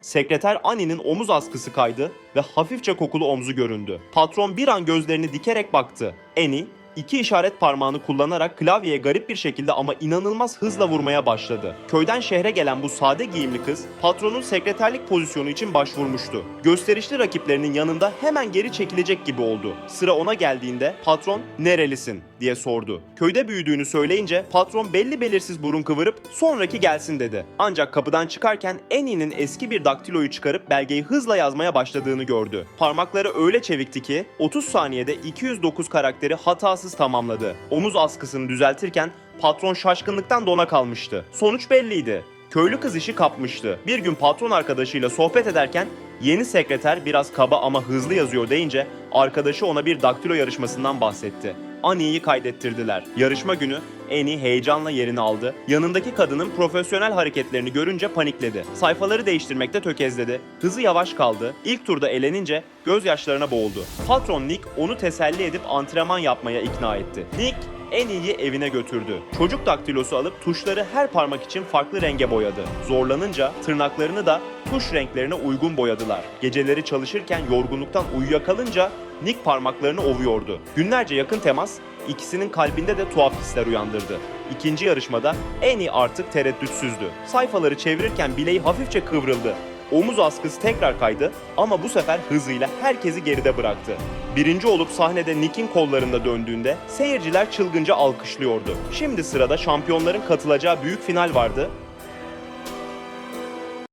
Sekreter Annie'nin omuz askısı kaydı ve hafifçe kokulu omzu göründü. Patron bir an gözlerini dikerek baktı. Annie iki işaret parmağını kullanarak klavyeye garip bir şekilde ama inanılmaz hızla vurmaya başladı. Köyden şehre gelen bu sade giyimli kız patronun sekreterlik pozisyonu için başvurmuştu. Gösterişli rakiplerinin yanında hemen geri çekilecek gibi oldu. Sıra ona geldiğinde patron "Nerelisin?" diye sordu. Köyde büyüdüğünü söyleyince patron belli belirsiz burun kıvırıp "Sonraki gelsin." dedi. Ancak kapıdan çıkarken Annie'nin eski bir daktiloyu çıkarıp belgeyi hızla yazmaya başladığını gördü. Parmakları öyle çevikti ki 30 saniyede 209 karakteri hatasız tamamladı. Omuz askısını düzeltirken patron şaşkınlıktan dona kalmıştı. Sonuç belliydi. Köylü kız işi kapmıştı. Bir gün patron arkadaşıyla sohbet ederken yeni sekreter biraz kaba ama hızlı yazıyor deyince arkadaşı ona bir daktilo yarışmasından bahsetti. Annie'yi kaydettirdiler. Yarışma günü Annie heyecanla yerini aldı. Yanındaki kadının profesyonel hareketlerini görünce panikledi. Sayfaları değiştirmekte tökezledi. Hızı yavaş kaldı. İlk turda elenince gözyaşlarına boğuldu. Patron Nick onu teselli edip antrenman yapmaya ikna etti. Nick en iyi evine götürdü. Çocuk daktilosu alıp tuşları her parmak için farklı renge boyadı. Zorlanınca tırnaklarını da tuş renklerine uygun boyadılar. Geceleri çalışırken yorgunluktan uyuyakalınca Nick parmaklarını ovuyordu. Günlerce yakın temas ikisinin kalbinde de tuhaf hisler uyandırdı. İkinci yarışmada Annie artık tereddütsüzdü. Sayfaları çevirirken bileği hafifçe kıvrıldı. Omuz askısı tekrar kaydı ama bu sefer hızıyla herkesi geride bıraktı. Birinci olup sahnede Nick'in kollarında döndüğünde seyirciler çılgınca alkışlıyordu. Şimdi sırada şampiyonların katılacağı büyük final vardı